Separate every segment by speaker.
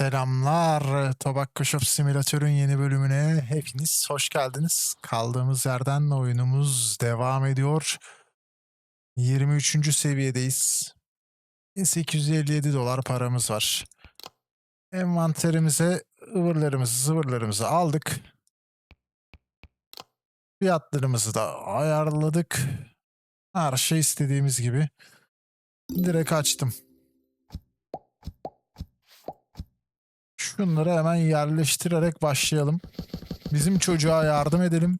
Speaker 1: Selamlar. Tobacco Shop Simülatör'ün yeni bölümüne hepiniz hoş geldiniz. Kaldığımız yerden oyunumuz devam ediyor. 23. seviyedeyiz. 857 dolar paramız var. Envanterimize ıvırlarımızı zıvırlarımızı aldık. Fiyatlarımızı da ayarladık. Her şey istediğimiz gibi. Direkt açtım. Şunları hemen yerleştirerek başlayalım. Bizim çocuğa yardım edelim.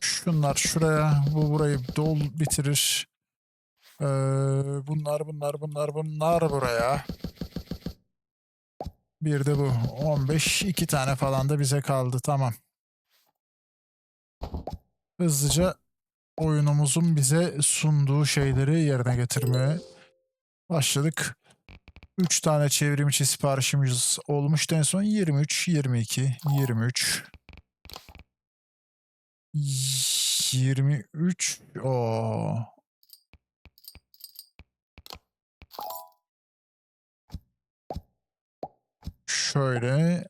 Speaker 1: Şunlar şuraya, bu burayı dol bitirir. Ee, bunlar, bunlar, bunlar, bunlar buraya. Bir de bu. 15, iki tane falan da bize kaldı. Tamam. Hızlıca oyunumuzun bize sunduğu şeyleri yerine getirmeye başladık. 3 tane çevrim içi siparişimiz olmuştu en son 23, 22, 23. 23 o Şöyle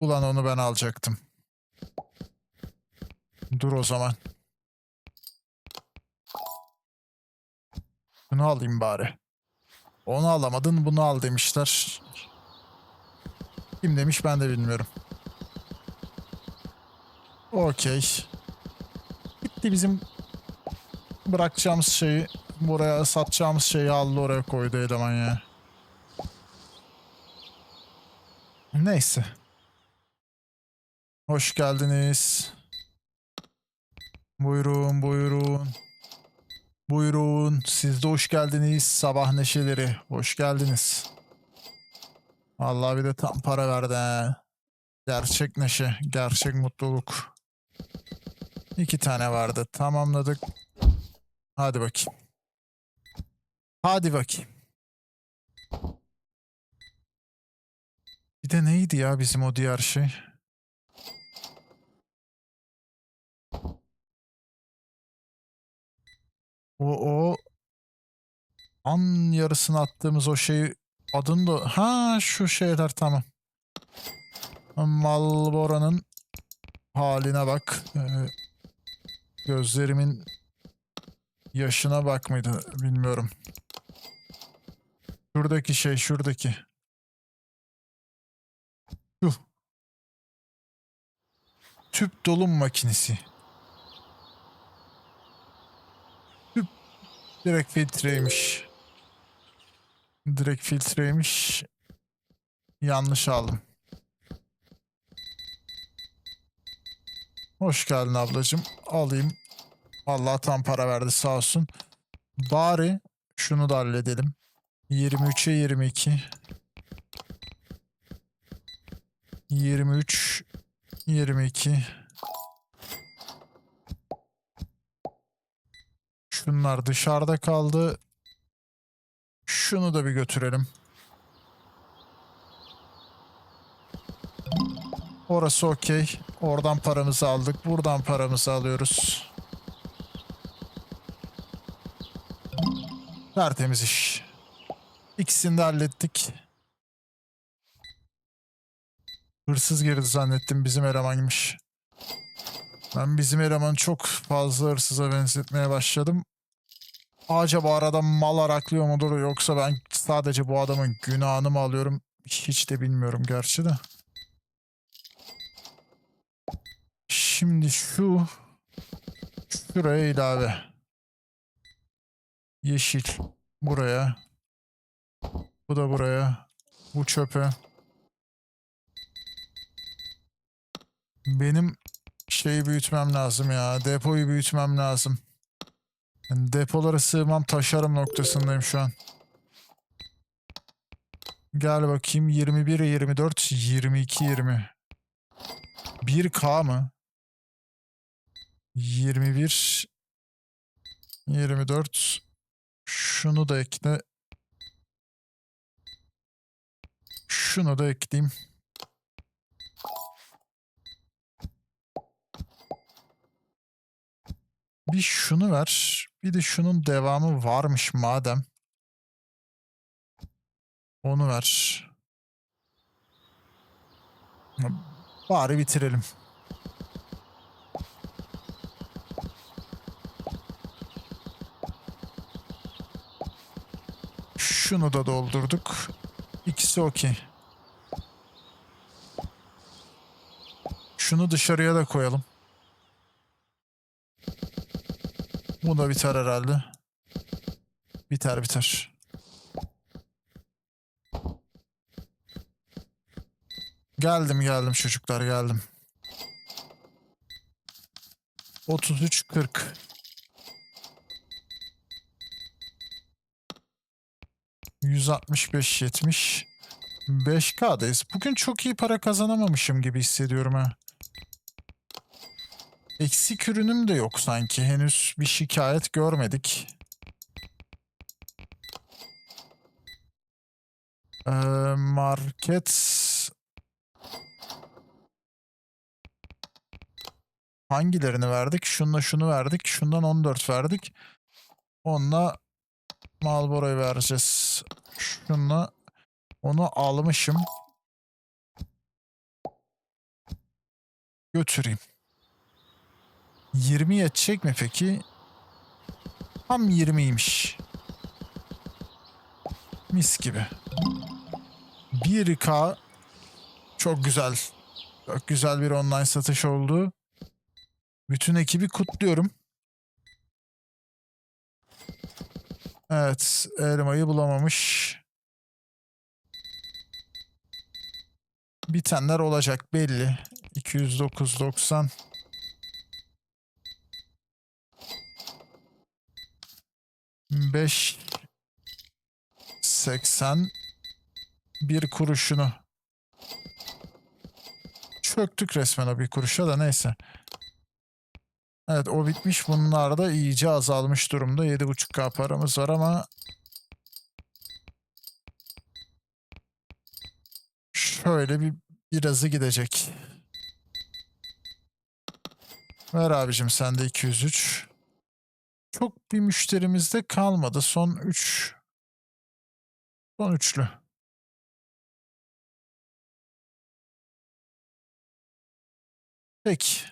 Speaker 1: Ulan onu ben alacaktım. Dur o zaman. Bunu alayım bari. Onu alamadın bunu al demişler. Kim demiş ben de bilmiyorum. Okey. Gitti bizim bırakacağımız şeyi buraya satacağımız şeyi aldı oraya koydu eleman ya. Neyse. Hoş geldiniz. Buyurun siz de hoş geldiniz. Sabah neşeleri, hoş geldiniz. Vallahi bir de tam para verdi he. Gerçek neşe, gerçek mutluluk. İki tane vardı, tamamladık. Hadi bakayım. Hadi bakayım. Bir de neydi ya bizim o diğer şey? O o an yarısını attığımız o şey adını da ha şu şeyler tamam. Malbora'nın haline bak. Ee, gözlerimin yaşına bak mıydı bilmiyorum. Şuradaki şey şuradaki. Şu. Tüp dolum makinesi. Direkt filtreymiş. Direkt filtreymiş. Yanlış aldım. Hoş geldin ablacığım. Alayım. Allah tam para verdi sağ olsun. Bari şunu da halledelim. 23'e 22. 23 22 Şunlar dışarıda kaldı. Şunu da bir götürelim. Orası okey. Oradan paramızı aldık. Buradan paramızı alıyoruz. Tertemiz iş. İkisini de hallettik. Hırsız girdi zannettim bizim elemanmış. Ben bizim elemanı çok fazla hırsıza benzetmeye başladım. Acaba arada mal araklıyor mudur yoksa ben sadece bu adamın günahını mı alıyorum? Hiç de bilmiyorum gerçi de. Şimdi şu şuraya ilave. Yeşil buraya. Bu da buraya. Bu çöpe. Benim şeyi büyütmem lazım ya. Depoyu büyütmem lazım. Yani depolara sığmam taşarım noktasındayım şu an. Gel bakayım 21, 24, 22, 20. 1K mı? 21, 24. Şunu da ekle. Şunu da ekleyeyim. Bir şunu ver. Bir de şunun devamı varmış madem. Onu ver. Bari bitirelim. Şunu da doldurduk. İkisi okey. Şunu dışarıya da koyalım. Bu da biter herhalde. Biter biter. Geldim geldim çocuklar geldim. 33 40. ...165 70... ...5K'dayız. Bugün çok iyi para kazanamamışım gibi hissediyorum ha. Eksik ürünüm de yok sanki. Henüz bir şikayet görmedik. Ee, market... Hangilerini verdik? Şunla şunu verdik. Şundan 14 verdik. Onunla Marlboro'yu vereceğiz. Şunla onu almışım. Götüreyim. 20 yetecek mi peki? Tam 20'ymiş. Mis gibi. 1K çok güzel. Çok güzel bir online satış oldu. Bütün ekibi kutluyorum. Evet, elmayı bulamamış. Bitenler olacak belli. 209.90 5 80 bir kuruşunu çöktük resmen o bir kuruşa da neyse. Evet o bitmiş bunlar da iyice azalmış durumda 7.5k paramız var ama şöyle bir birazı gidecek. Ver abicim sen de 203. Çok bir müşterimiz de kalmadı. Son 3 son üçlü. Peki.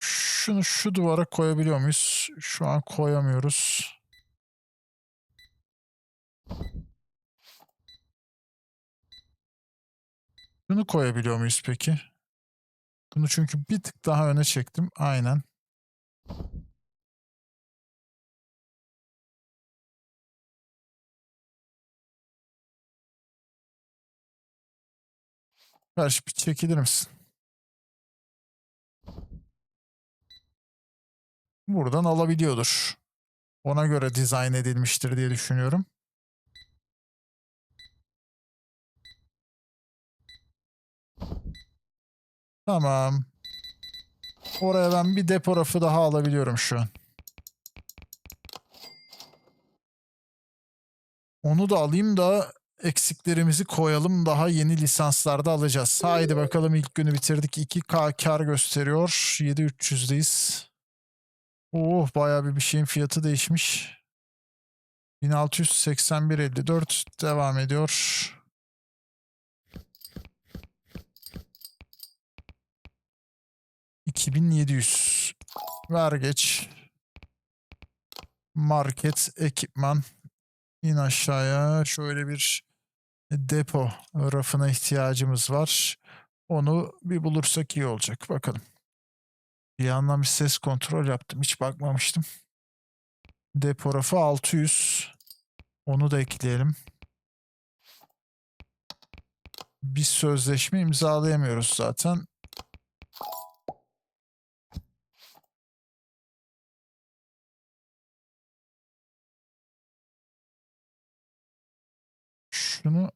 Speaker 1: Şunu şu duvara koyabiliyor muyuz? Şu an koyamıyoruz. Şunu koyabiliyor muyuz peki? Bunu çünkü bir tık daha öne çektim. Aynen. Karşı bir çekilir misin? Buradan alabiliyordur. Ona göre dizayn edilmiştir diye düşünüyorum. Tamam. Oraya ben bir depo rafı daha alabiliyorum şu an. Onu da alayım da eksiklerimizi koyalım. Daha yeni lisanslarda alacağız. Haydi bakalım ilk günü bitirdik. 2K kar gösteriyor. 7300'deyiz. Oh bayağı bir bir şeyin fiyatı değişmiş. 1681.54 devam ediyor. ...2700... ...ver geç... ...market, ekipman... ...in aşağıya... ...şöyle bir... ...depo rafına ihtiyacımız var... ...onu bir bulursak iyi olacak... ...bakalım... ...bir yandan bir ses kontrol yaptım... ...hiç bakmamıştım... ...depo rafı 600... ...onu da ekleyelim... ...bir sözleşme imzalayamıyoruz zaten... Şunu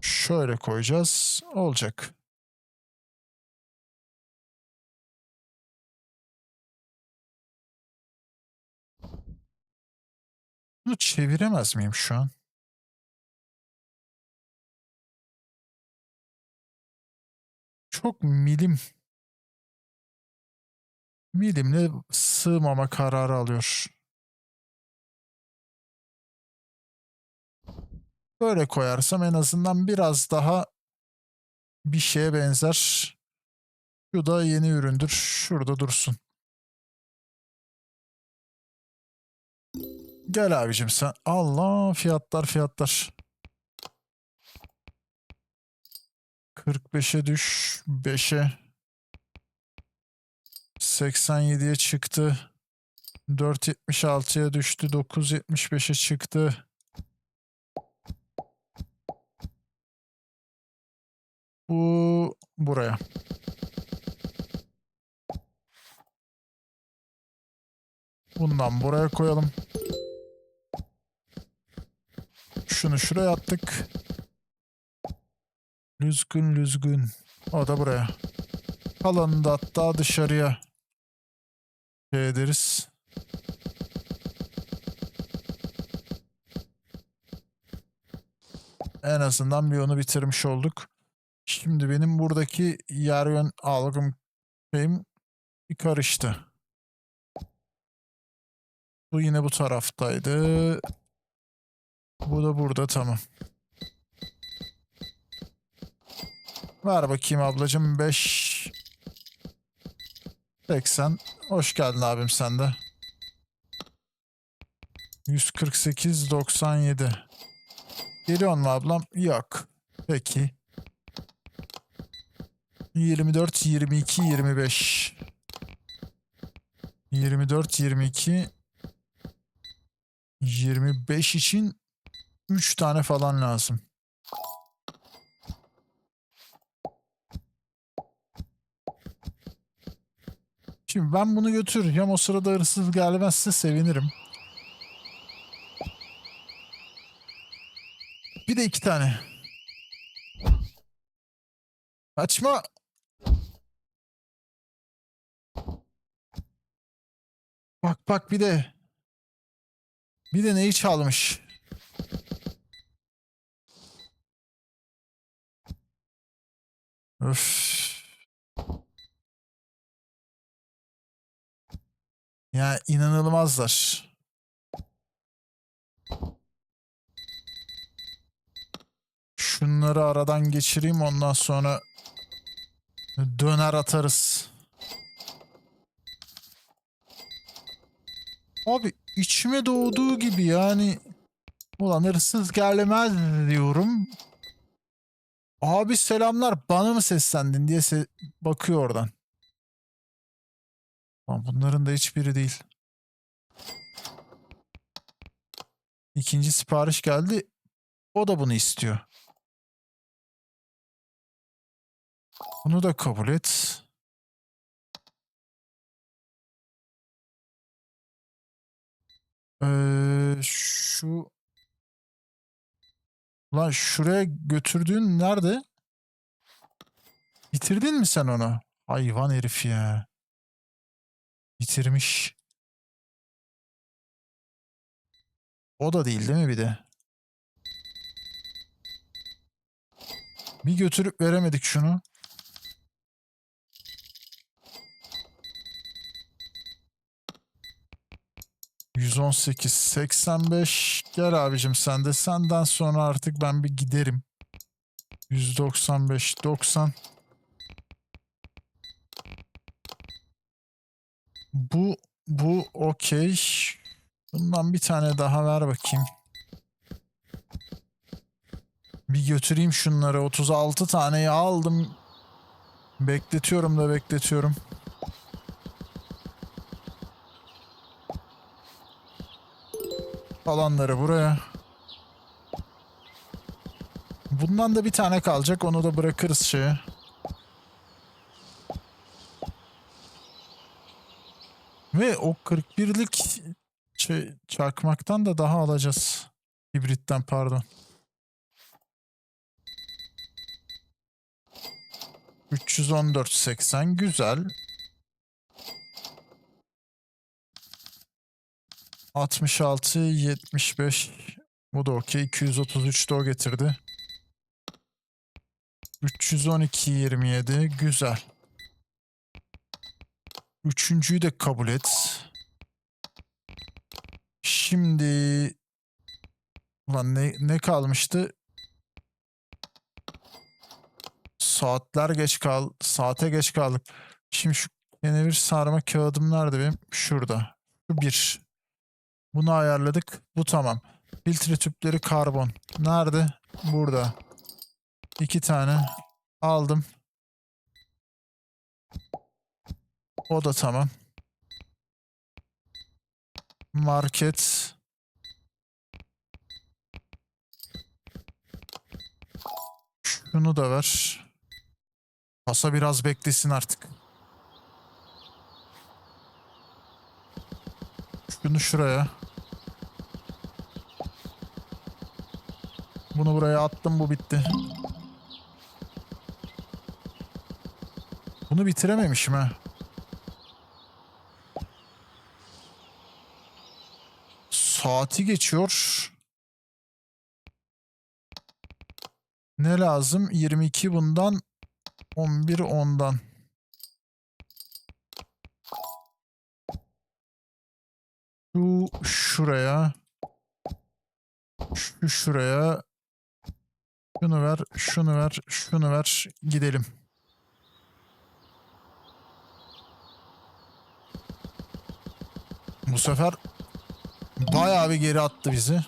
Speaker 1: şöyle koyacağız. Olacak. Bunu çeviremez miyim şu an? Çok milim milimle sığmama kararı alıyor. Böyle koyarsam en azından biraz daha bir şeye benzer. Şu da yeni üründür. Şurada dursun. Gel abicim sen. Allah fiyatlar fiyatlar. 45'e düş. 5'e. 87'ye çıktı. 4.76'ya düştü. 9.75'e çıktı. Bu buraya. Bundan buraya koyalım. Şunu şuraya attık. Lüzgün lüzgün. O da buraya. Kalanını da hatta dışarıya şey ederiz. En azından bir onu bitirmiş olduk. Şimdi benim buradaki yer yön algım şeyim bir karıştı. Bu yine bu taraftaydı. Bu da burada tamam. Ver bakayım ablacığım 5 80. Hoş geldin abim sen de. 148 97. Geliyor mu ablam? Yok. Peki. 24 22 25. 24 22 25 için 3 tane falan lazım. Şimdi ben bunu götüreceğim. O sırada hırsız gelmezse sevinirim. Bir de iki tane. Kaçma. Bak bak bir de. Bir de neyi çalmış? Öf. Ya inanılmazlar. Şunları aradan geçireyim ondan sonra döner atarız. Abi içime doğduğu gibi yani ulan hırsız gelmez diyorum. Abi selamlar bana mı seslendin diye se- bakıyor oradan. Lan bunların da hiçbiri değil. İkinci sipariş geldi. O da bunu istiyor. Bunu da kabul et. Ee, şu Lan şuraya götürdüğün nerede? Bitirdin mi sen onu? Hayvan herif ya. Bitirmiş. O da değil değil mi bir de? Bir götürüp veremedik şunu. ...118, 85... ...gel abicim sen de... ...senden sonra artık ben bir giderim. 195, 90... Bu, bu okey. Bundan bir tane daha ver bakayım. Bir götüreyim şunları. 36 taneyi aldım. Bekletiyorum da bekletiyorum. Falanları buraya. Bundan da bir tane kalacak. Onu da bırakırız şeye. Ve o 41'lik şey, çakmaktan da daha alacağız. Hibritten pardon. 314.80 güzel. 66 75 bu da okey. 233 de o getirdi. 312 27 güzel. Üçüncüyü de kabul et. Şimdi Ulan ne, ne kalmıştı? Saatler geç kal, saate geç kaldık. Şimdi şu kenevir sarma kağıdım nerede benim? Şurada. Şu bir. Bunu ayarladık. Bu tamam. Filtre tüpleri karbon. Nerede? Burada. İki tane. Aldım. O da tamam. Market. Şunu da ver. Kasa biraz beklesin artık. Şunu şuraya. Bunu buraya attım bu bitti. Bunu bitirememişim ha. Saati geçiyor. Ne lazım? 22 bundan 11 ondan. Şu şuraya. Şu şuraya. Şunu ver, şunu ver, şunu ver. Gidelim. Bu sefer bayağı bir geri attı bizi.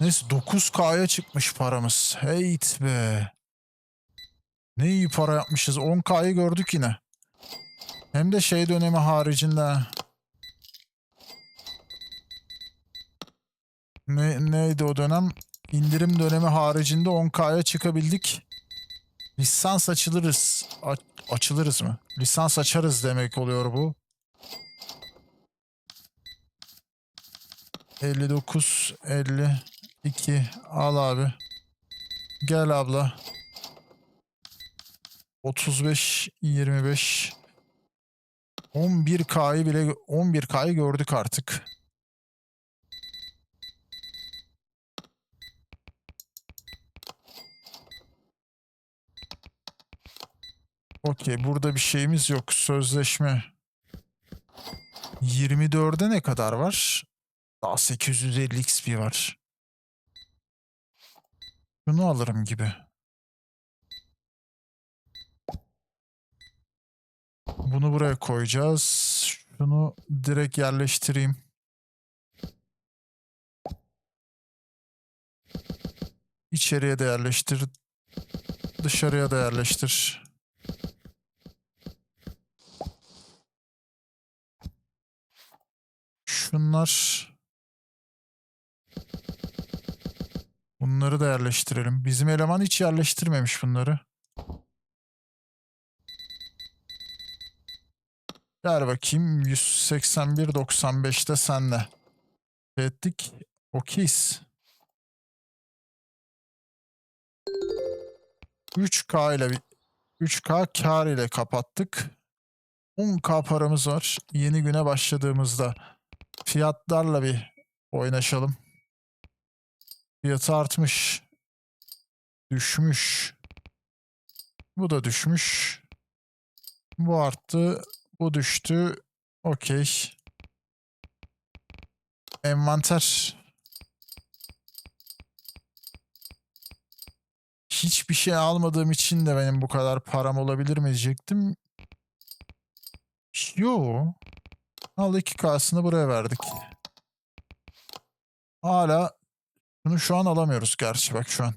Speaker 1: Neyse 9K'ya çıkmış paramız. Heyt be. Ne iyi para yapmışız. 10K'yı gördük yine. Hem de şey dönemi haricinde. Ne, neydi o dönem? İndirim dönemi haricinde 10K'ya çıkabildik. Lisans açılırız. A- açılırız mı? Lisans açarız demek oluyor bu. 59 52 al abi. Gel abla. 35 25 11K'yı bile 11K'yı gördük artık. Okey burada bir şeyimiz yok. Sözleşme. 24'e ne kadar var? Daha 850 XP var. Şunu alırım gibi. Bunu buraya koyacağız. Şunu direkt yerleştireyim. İçeriye de yerleştir. Dışarıya da yerleştir. Şunlar. Bunları da yerleştirelim. Bizim eleman hiç yerleştirmemiş bunları. Gel bakayım 181.95'te senle. Ettik. Okeyiz. 3K ile bir- 3K kar ile kapattık. 10K paramız var. Yeni güne başladığımızda fiyatlarla bir oynaşalım. Fiyatı artmış. Düşmüş. Bu da düşmüş. Bu arttı. Bu düştü. Okey. Envanter. Hiçbir şey almadığım için de benim bu kadar param olabilir mi diyecektim. Yo. Al 2K'sını buraya verdik. Hala bunu şu an alamıyoruz gerçi bak şu an.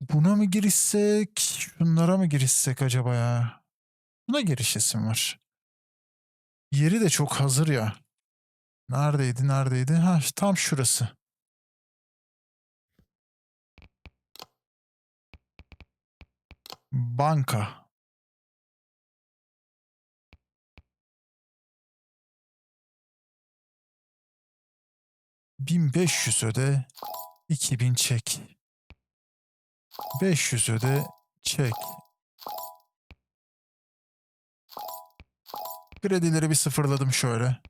Speaker 1: Buna mı girişsek, şunlara mı girişsek acaba ya? Buna girişesim var. Yeri de çok hazır ya. Neredeydi, neredeydi? Ha, tam şurası. Banka. Bin beş yüz öde, iki bin çek. 500 öde, çek. Kredileri bir sıfırladım şöyle.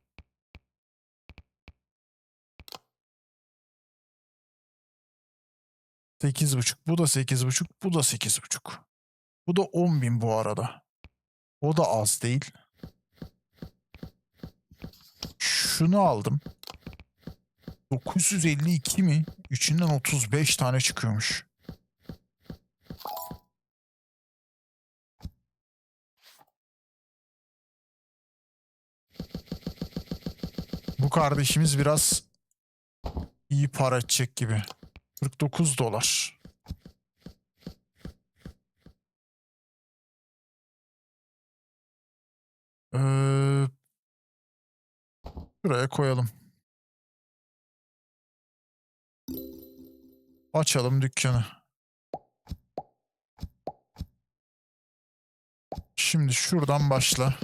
Speaker 1: Sekiz buçuk. Bu da sekiz buçuk. Bu da sekiz buçuk. Bu da on bin bu arada. O da az değil. şunu aldım. 952 mi? İçinden 35 tane çıkıyormuş. Bu kardeşimiz biraz iyi para edecek gibi. 49 dolar. Ee, Şuraya koyalım. Açalım dükkanı. Şimdi şuradan başla.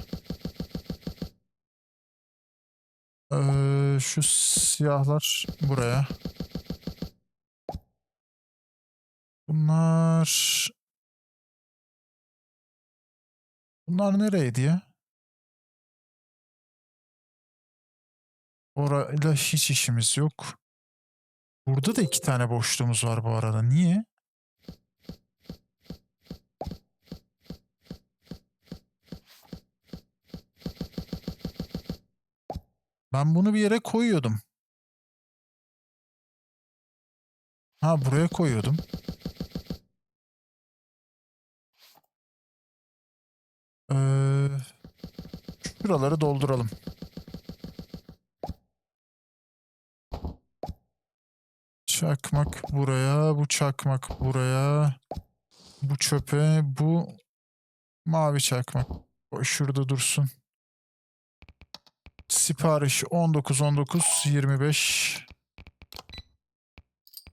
Speaker 1: Ee, şu siyahlar buraya. Bunlar... Bunlar nereydi ya? Orayla hiç işimiz yok. Burada da iki tane boşluğumuz var bu arada. Niye? Ben bunu bir yere koyuyordum. Ha buraya koyuyordum. Ee, şuraları dolduralım. Çakmak buraya, bu çakmak buraya. Bu çöpe, bu mavi çakmak. O şurada dursun. Sipariş 19 19 25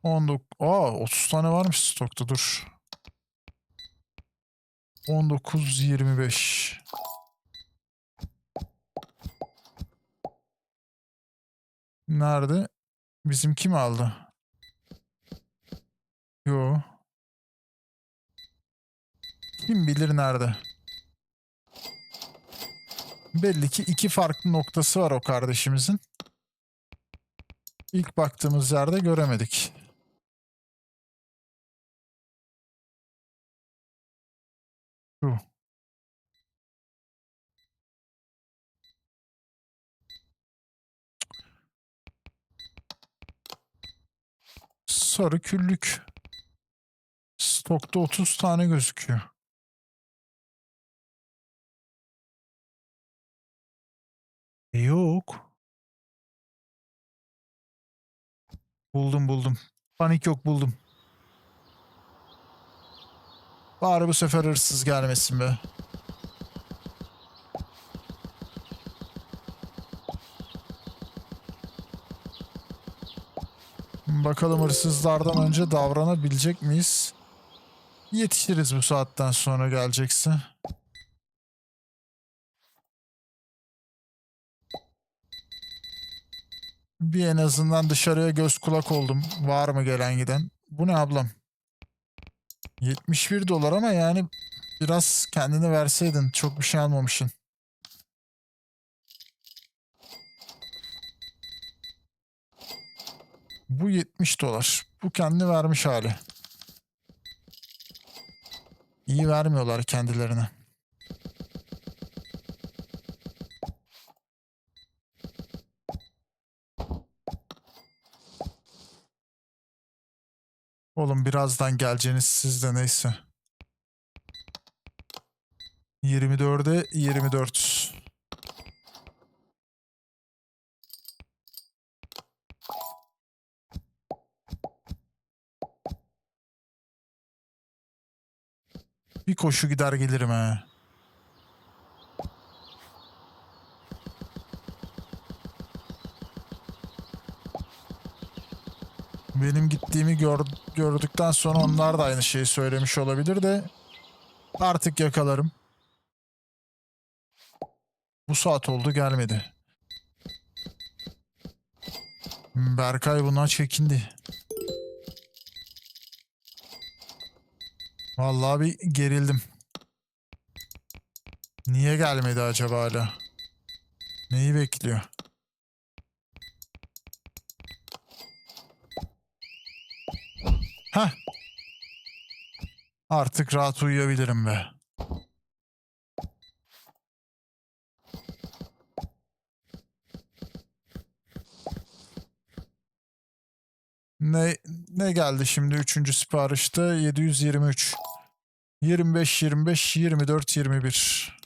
Speaker 1: 19 Aa 30 tane varmış stokta dur. 19 25 Nerede? Bizimki mi aldı? Yo. Kim bilir nerede? Belli ki iki farklı noktası var o kardeşimizin. İlk baktığımız yerde göremedik. Şu. Sarı küllük. Stokta 30 tane gözüküyor. E yok. Buldum buldum. Panik yok buldum. Bari bu sefer hırsız gelmesin be. Bakalım hırsızlardan önce davranabilecek miyiz? Yetişiriz bu saatten sonra gelecekse. Bir en azından dışarıya göz kulak oldum. Var mı gelen giden? Bu ne ablam? 71 dolar ama yani biraz kendini verseydin. Çok bir şey almamışsın. Bu 70 dolar. Bu kendi vermiş hali. İyi vermiyorlar kendilerine. Oğlum birazdan geleceğiniz sizde neyse. 24'e 24. Bir koşu gider gelirim he. Benim gittiğimi gör, gördükten sonra onlar da aynı şeyi söylemiş olabilir de artık yakalarım. Bu saat oldu gelmedi. Berkay buna çekindi. Vallahi bir gerildim. Niye gelmedi acaba hala? Neyi bekliyor? Heh. Artık rahat uyuyabilirim be. Ne ne geldi şimdi üçüncü siparişte 723. 25 25 24 21.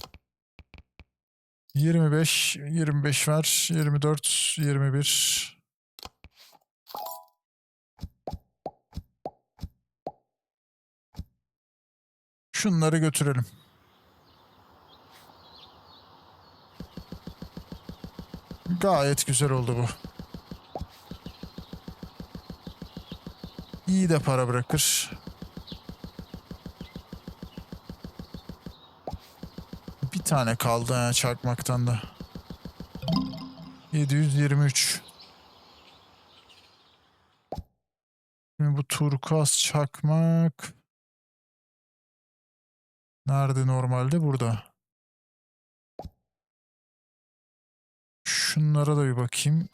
Speaker 1: 25 25 ver. 24 21. Şunları götürelim. Gayet güzel oldu bu. İyi de para bırakır. Tane kaldı ha, çakmaktan da. 723. Şimdi bu turkuaz çakmak. Nerede normalde? Burada. Şunlara da bir bakayım.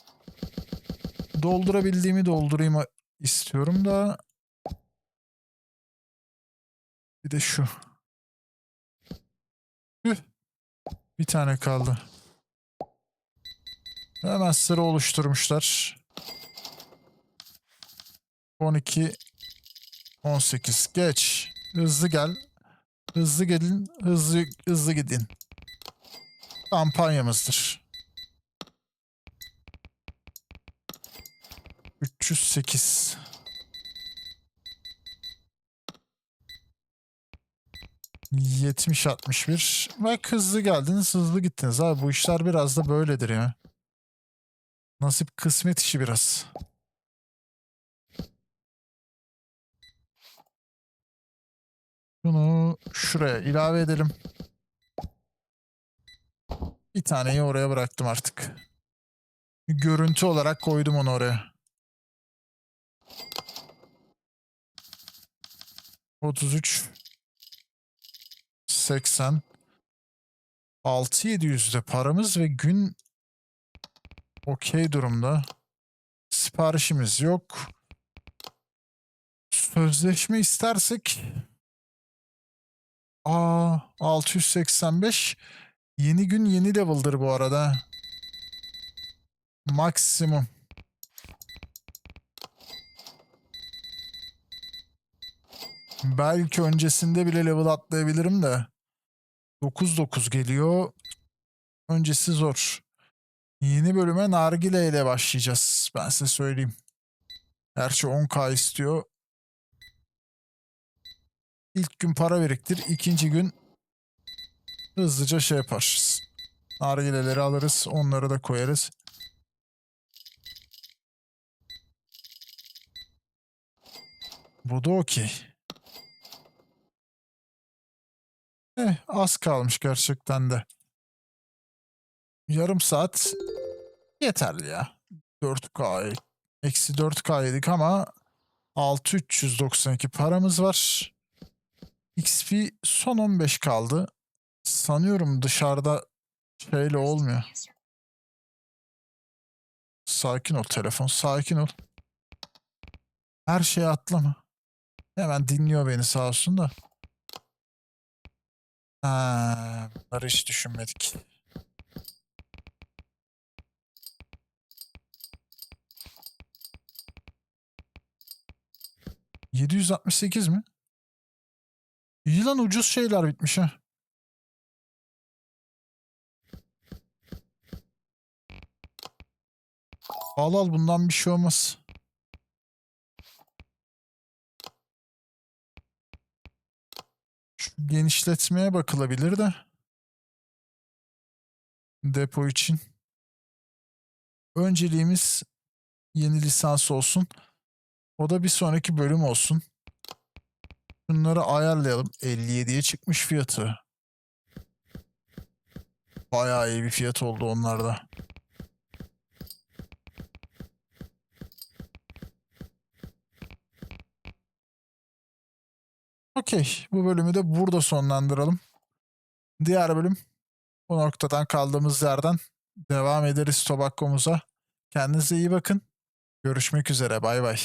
Speaker 1: Doldurabildiğimi doldurayım istiyorum da. Bir de şu. Bir tane kaldı. Hemen sıra oluşturmuşlar. 12 18 geç. Hızlı gel. Hızlı gelin. Hızlı hızlı gidin. Kampanyamızdır. 308 70 61 Bak hızlı geldiniz hızlı gittiniz abi bu işler biraz da böyledir ya. Nasip kısmet işi biraz. Bunu şuraya ilave edelim. Bir taneyi oraya bıraktım artık. Görüntü olarak koydum onu oraya. 33 80 6700'de paramız ve gün okey durumda. Siparişimiz yok. Sözleşme istersek Aa 685 yeni gün yeni level'dır bu arada. Maksimum. Belki öncesinde bile level atlayabilirim de. 9-9 geliyor. Öncesi zor. Yeni bölüme nargile ile başlayacağız. Ben size söyleyeyim. Gerçi 10k istiyor. İlk gün para biriktir. ikinci gün hızlıca şey yaparız. Nargileleri alırız. Onları da koyarız. Bu da okey. Eh, az kalmış gerçekten de. Yarım saat yeterli ya. 4K, eksi 4K yedik ama 6392 paramız var. XP son 15 kaldı. Sanıyorum dışarıda şeyle olmuyor. Sakin ol telefon, sakin ol. Her şeye atlama. Hemen dinliyor beni sağ olsun da. Ha, bunları hiç düşünmedik. ...768 mi? İyi lan ucuz şeyler bitmiş ha. Al al bundan bir şey olmaz. Genişletmeye bakılabilir de. Depo için. Önceliğimiz yeni lisans olsun. O da bir sonraki bölüm olsun. Bunları ayarlayalım. 57'ye çıkmış fiyatı. Bayağı iyi bir fiyat oldu onlarda. Okey. Bu bölümü de burada sonlandıralım. Diğer bölüm bu noktadan kaldığımız yerden devam ederiz Tobacco'muza. Kendinize iyi bakın. Görüşmek üzere. Bay bay.